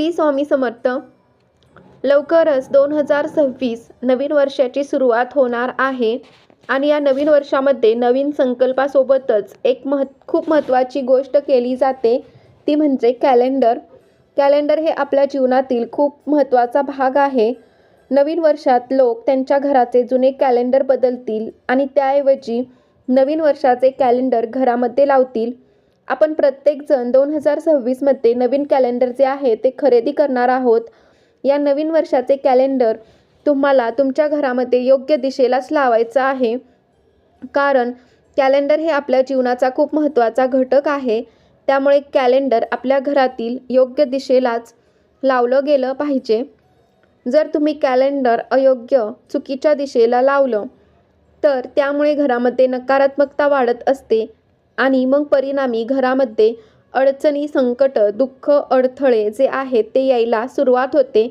श्री स्वामी समर्थ. लवकरच दोन हजार सव्वीस नवीन वर्षाची सुरुवात होणार आहे आणि या नवीन वर्षामध्ये नवीन संकल्पासोबतच एक मह खूप महत्त्वाची गोष्ट केली जाते ती म्हणजे कॅलेंडर. कॅलेंडर हे आपल्या जीवनातील खूप महत्त्वाचा भाग आहे. नवीन वर्षात लोक त्यांच्या घराचे जुने कॅलेंडर बदलतील आणि त्याऐवजी नवीन वर्षाचे कॅलेंडर घरामध्ये लावतील. आपण प्रत्येकजण दोन हजार सव्वीसमध्ये नवीन कॅलेंडर जे आहे ते खरेदी करणार आहोत. या नवीन वर्षाचे कॅलेंडर तुम्हाला तुमच्या घरामध्ये योग्य दिशेलाच लावायचं आहे. कारण कॅलेंडर हे आपल्या जीवनाचा खूप महत्त्वाचा घटक आहे. त्यामुळे कॅलेंडर आपल्या घरातील योग्य दिशेलाच लावलं गेलं पाहिजे. जर तुम्ही कॅलेंडर अयोग्य चुकीच्या दिशेला लावलं तर त्यामुळे घरामध्ये नकारात्मकता वाढत असते. आणि मग परिणामी घरामध्ये अडचणी संकट दुःख अडथळे जे आहेत ते यायला सुरुवात होते.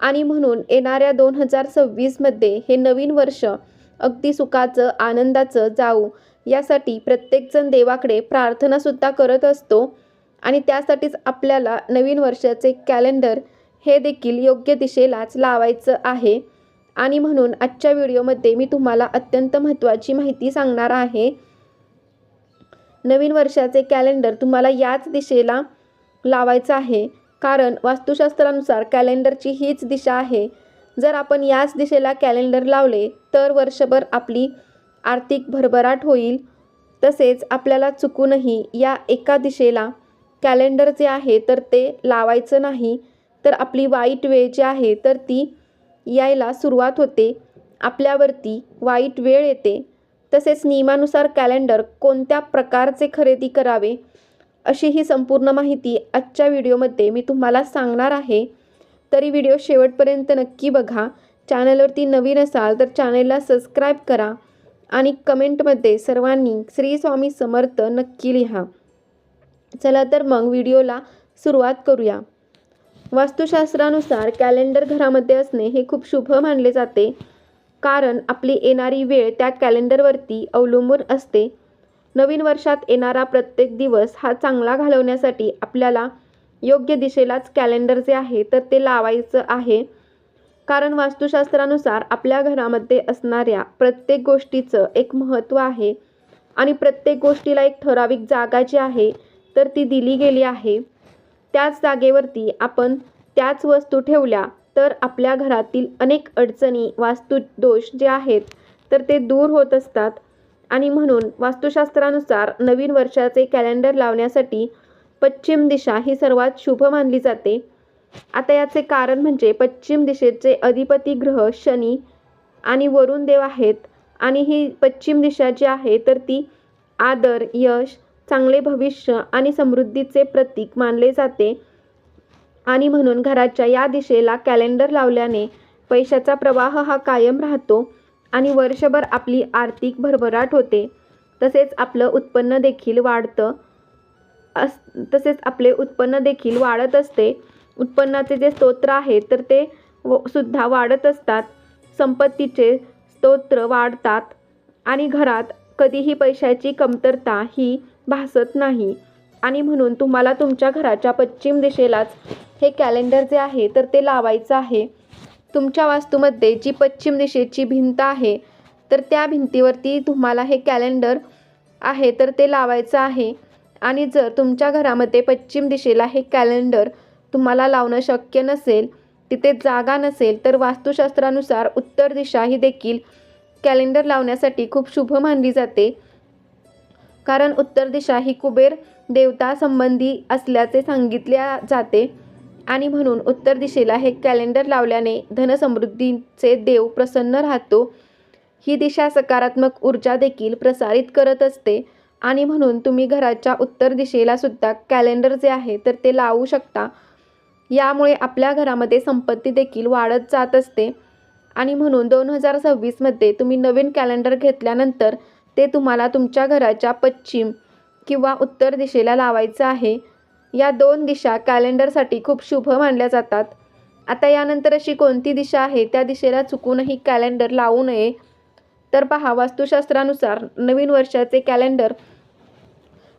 आणि म्हणून येणाऱ्या दोन हजार सव्वीसमध्ये हे नवीन वर्ष अगदी सुखाचं आनंदाचं जाऊ यासाठी प्रत्येकजण देवाकडे प्रार्थनासुद्धा करत असतो. आणि त्यासाठीच आपल्याला नवीन वर्षाचे कॅलेंडर हे देखील योग्य दिशेलाच लावायचं आहे. आणि म्हणून आजच्या व्हिडिओमध्ये मी तुम्हाला अत्यंत महत्त्वाची माहिती सांगणार आहे. नवीन वर्षाचे कॅलेंडर तुम्हाला याच दिशेला लावायचं आहे. कारण वास्तुशास्त्रानुसार कॅलेंडरची हीच दिशा आहे. जर आपण याच दिशेला कॅलेंडर लावले तर वर्षभर आपली आर्थिक भरभराट होईल. तसेच आपल्याला चुकूनही या एका दिशेला कॅलेंडर जे आहे तर ते लावायचं नाही. तर आपली वाईट वेळ जी आहे तर ती यायला सुरुवात होते. आपल्यावरती वाईट वेळ येते. तसेच नियमानुसार कॅलेंडर कोणत्या प्रकारचे खरेदी करावे अशी ही संपूर्ण माहिती आजच्या व्हिडिओमध्ये मी तुम्हाला सांगणार आहे. तरी व्हिडिओ शेवटपर्यंत नक्की बघा. चॅनलवरती नवीन असाल तर चॅनलला सबस्क्राईब करा आणि कमेंटमध्ये सर्वांनी श्री स्वामी समर्थ नक्की लिहा. चला तर मग व्हिडिओला सुरुवात करूया. वास्तुशास्त्रानुसार कॅलेंडर घरामध्ये असणे हे खूप शुभ मानले जाते. कारण आपली येणारी वेळ त्या कॅलेंडरवरती अवलंबून असते. नवीन वर्षात येणारा प्रत्येक दिवस हा चांगला घालवण्यासाठी आपल्याला योग्य दिशेलाच कॅलेंडर जे आहे तर ते लावायचं आहे. कारण वास्तुशास्त्रानुसार आपल्या घरामध्ये असणाऱ्या प्रत्येक गोष्टीचं एक महत्त्व आहे. आणि प्रत्येक गोष्टीला एक ठराविक जागा जी आहे तर ती दिली गेली आहे. त्याच जागेवरती आपण त्याच वस्तू ठेवल्या तर आपल्या घरातील अनेक अडचणी वास्तुदोष जे आहेत तर ते दूर होत असतात. आणि म्हणून वास्तुशास्त्रानुसार नवीन वर्षाचे कॅलेंडर लावण्यासाठी पश्चिम दिशा ही सर्वात शुभ मानली जाते. आता याचे कारण म्हणजे पश्चिम दिशेचे अधिपती ग्रह शनी आणि वरुण देव आहेत. आणि ही पश्चिम दिशा जी आहे तर ती आदर यश चांगले भविष्य आणि समृद्धीचे प्रतीक मानले जाते. आणि म्हणून घराच्या या दिशेला कॅलेंडर लावल्याने पैशाचा प्रवाह हा कायम राहतो आणि वर्षभर आपली आर्थिक भरभराट होते. तसेच आपलं उत्पन्न देखील वाढतं अस तसेच आपले उत्पन्न देखील वाढत असते. उत्पन्नाचे जे स्तोत्र आहेत तर ते व सुद्धा वाढत असतात. संपत्तीचे स्तोत्र वाढतात आणि घरात कधीही पैशाची कमतरता ही भासत नाही. आणि म्हणून तुम्हाला तुमच्या घराच्या पश्चिम दिशेलाच हे कॅलेंडर जे आहे तर ते लावायचं आहे. तुमच्या वास्तूमध्ये जी पश्चिम दिशेची भिंत आहे तर त्या भिंतीवरती तुम्हाला हे कॅलेंडर आहे तर ते लावायचं आहे. आणि जर तुमच्या घरामध्ये पश्चिम दिशेला हे कॅलेंडर तुम्हाला लावणं शक्य नसेल तिथे जागा नसेल तर वास्तुशास्त्रानुसार उत्तर दिशा ही देखील कॅलेंडर लावण्यासाठी खूप शुभ मानली जाते. कारण उत्तर दिशा ही कुबेर देवता संबंधी असल्याचे सांगितले जाते. आणि म्हणून उत्तर दिशेला हे कॅलेंडर लावल्याने धनसमृद्धीचे देव प्रसन्न राहतो. ही दिशा सकारात्मक ऊर्जा देखील प्रसारित करत असते. आणि म्हणून तुम्ही घराच्या उत्तर दिशेला सुद्धा कॅलेंडर जे आहे तर ते लावू शकता. यामुळे आपल्या घरामध्ये संपत्ती देखील वाढत जात असते. आणि म्हणून दोन हजार सव्वीसमध्ये तुम्ही नवीन कॅलेंडर घेतल्यानंतर ते तुम्हाला तुमच्या घराच्या पश्चिम किंवा उत्तर दिशेला लावायचं आहे. या दोन दिशा कॅलेंडरसाठी खूप शुभ मानल्या जातात. आता यानंतर अशी कोणती दिशा आहे? त्या दिशेला चुकूनही कॅलेंडर लावू नये. तर पहा वास्तुशास्त्रानुसार नवीन वर्षाचे कॅलेंडर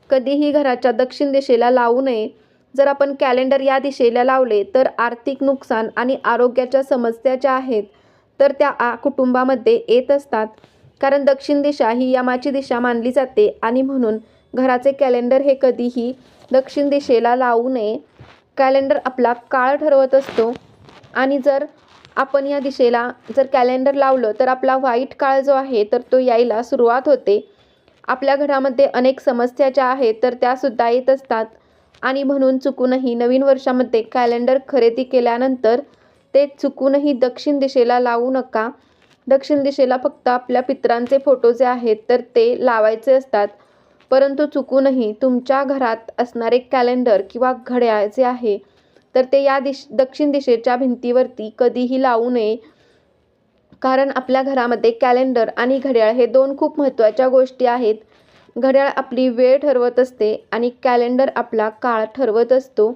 कधीही घराच्या दक्षिण दिशेला लावू नये. जर आपण कॅलेंडर या दिशेला लावले तर आर्थिक नुकसान आणि आरोग्याच्या समस्या ज्या आहेत तर त्या आ कुटुंबामध्ये येत असतात. कारण दक्षिण दिशा ही यमाची दिशा मानली जाते आणि म्हणून घराचे कॅलेंडर हे कधीही दक्षिण दिशेला लावू नये. कॅलेंडर आपला काळ ठरवत असतो. आणि जर आपण या दिशेला जर कॅलेंडर लावलं तर आपला वाईट काळ जो आहे तर तो यायला सुरुवात होते. आपल्या घरामध्ये अनेक समस्या ज्या आहेत तर त्यासुद्धा येत असतात. आणि म्हणून चुकूनही नवीन वर्षामध्ये कॅलेंडर खरेदी केल्यानंतर ते चुकूनही दक्षिण दिशेला लावू नका. दक्षिण दिशेला फक्त आपल्या पितरांचे फोटो जे आहेत तर ते लावायचे असतात. परंतु चुकूनही तुमच्या घरात असणारे कॅलेंडर किंवा घड्याळ जे आहे तर ते या दिश दक्षिण दिशेच्या भिंतीवरती कधीही लावू नये. कारण आपल्या घरामध्ये कॅलेंडर आणि घड्याळ हे दोन खूप महत्त्वाच्या गोष्टी आहेत. घड्याळ आपली वेळ ठरवत असते आणि कॅलेंडर आपला काळ ठरवत असतो.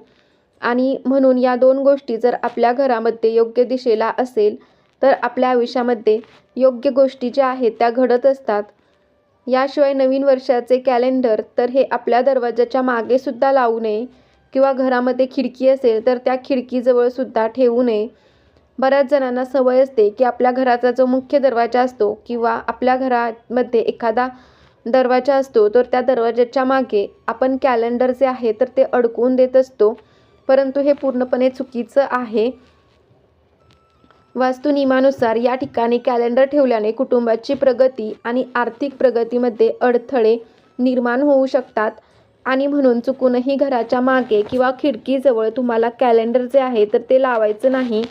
आणि म्हणून या दोन गोष्टी जर आपल्या घरामध्ये योग्य दिशेला असेल तर आपल्या आयुष्यामध्ये योग्य गोष्टी ज्या आहेत त्या घडत असतात. याशिवाय नवीन वर्षाचे कॅलेंडर तर हे आपल्या दरवाजाच्या मागेसुद्धा लावू नये किंवा घरामध्ये खिडकी असेल तर त्या खिडकीजवळसुद्धा ठेवू नये. बऱ्याच जणांना सवय असते की आपल्या घराचा जो मुख्य दरवाजा असतो किंवा आपल्या घरामध्ये एखादा दरवाजा असतो तर त्या दरवाजाच्या मागे आपण कॅलेंडर जे आहे तर ते अडकवून देत असतो. परंतु हे पूर्णपणे चुकीचं आहे. वास्तुनियमानुसार या ठिकाणी कॅलेंडर ठेवल्याने कुटुंबाची प्रगती आणि आर्थिक प्रगतीमध्ये अडथळे निर्माण होऊ शकतात. आणि म्हणून चुकूनही घराच्या मागे किंवा खिडकीजवळ तुम्हाला कॅलेंडर जे आहे तर ते लावायचं नाही.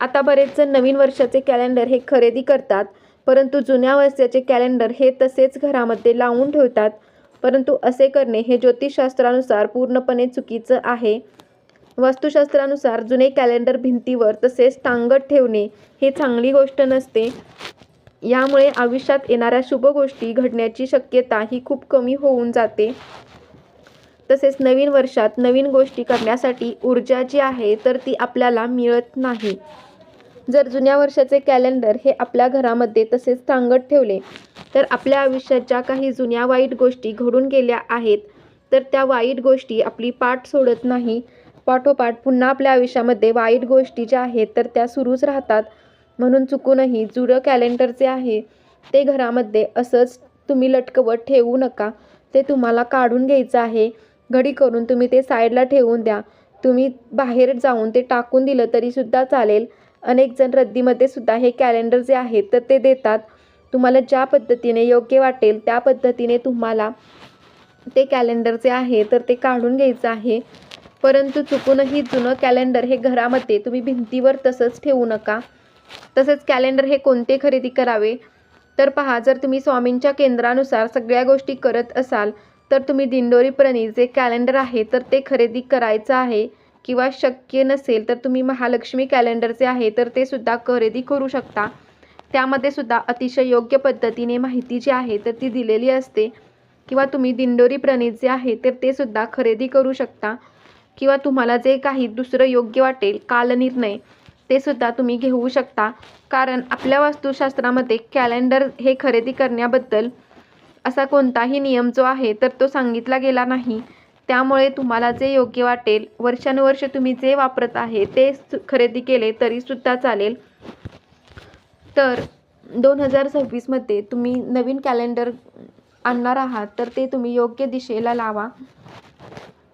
आता बरेच जण नवीन वर्षाचे कॅलेंडर हे खरेदी करतात परंतु जुन्या वर्षाचे कॅलेंडर हे तसेच घरामध्ये लावून ठेवतात. परंतु असे करणे हे ज्योतिषशास्त्रानुसार पूर्णपणे चुकीचं आहे. वास्तुशास्त्रानुसार जुने कॅलेंडर भिंतीवर तसेच टांगत ठेवणे हे चांगली गोष्ट नसते. यामुळे आयुष्यात येणाऱ्या शुभ गोष्टी घडण्याची शक्यता ही खूप कमी होऊन जाते. तसेच नवीन वर्षात नवीन गोष्टी करण्यासाठी ऊर्जा जी आहे तर ती आपल्याला मिळत नाही. जर जुन्या वर्षाचे कॅलेंडर हे आपल्या घरामध्ये तसेच टांगत ठेवले तर आपल्या आयुष्यात ज्या काही जुन्या वाईट गोष्टी घडून गेल्या आहेत तर त्या वाईट गोष्टी आपली पाठ सोडत नाही. पाठोपाठ पुन्हा आपल्या आयुष्यामध्ये वाईट गोष्टी ज्या आहेत तर त्या सुरूच राहतात. म्हणून चुकूनही जुडं कॅलेंडर जे आहे ते घरामध्ये असंच तुम्ही लटकवत ठेवू नका. ते तुम्हाला काढून घ्यायचं आहे. घडी करून तुम्ही ते साईडला ठेवून द्या. तुम्ही बाहेर जाऊन ते टाकून दिलं तरीसुद्धा चालेल. अनेक जण रद्दीमध्ये सुद्धा हे कॅलेंडर जे आहेत तर ते देतात. तुम्हाला ज्या पद्धतीने योग्य वाटेल त्या पद्धतीने तुम्हाला ते कॅलेंडर जे आहे तर ते काढून घ्यायचं आहे. परंतु चुकूनही जुनं कॅलेंडर हे घरामध्ये तुम्ही भिंतीवर तसंच ठेवू नका. तसेच कॅलेंडर हे कोणते खरेदी करावे? तर पहा जर तुम्ही स्वामींच्या केंद्रानुसार सगळ्या गोष्टी करत असाल तर तुम्ही दिंडोरीप्रणी जे कॅलेंडर आहे तर ते खरेदी करायचं आहे किंवा शक्य नसेल तर तुम्ही महालक्ष्मी कॅलेंडरचे आहे तर ते सुद्धा खरेदी करू शकता. त्यामध्ये सुद्धा अतिशय योग्य पद्धतीने माहिती जी आहे तर ती दिलेली असते. किंवा तुम्ही दिंडोरी प्रणित जे आहे तर ते सुद्धा खरेदी करू शकता. किंवा तुम्हाला जे काही दुसरं योग्य वाटेल कालनिर्णय ते सुद्धा तुम्ही घेऊ शकता. कारण आपल्या वास्तुशास्त्रामध्ये कॅलेंडर हे खरेदी करण्याबद्दल असा कोणताही नियम जो आहे तर तो सांगितला गेला नाही. त्यामुळे तुम्हाला जे योग्य वाटेल वर्षानुवर्ष तुम्ही जे वापरत आहे ते खरेदी केले तरीसुद्धा चालेल. तर दोन हजार सव्वीसमध्ये तुम्ही नवीन कॅलेंडर आणणार आहात तर ते तुम्ही योग्य दिशेला लावा.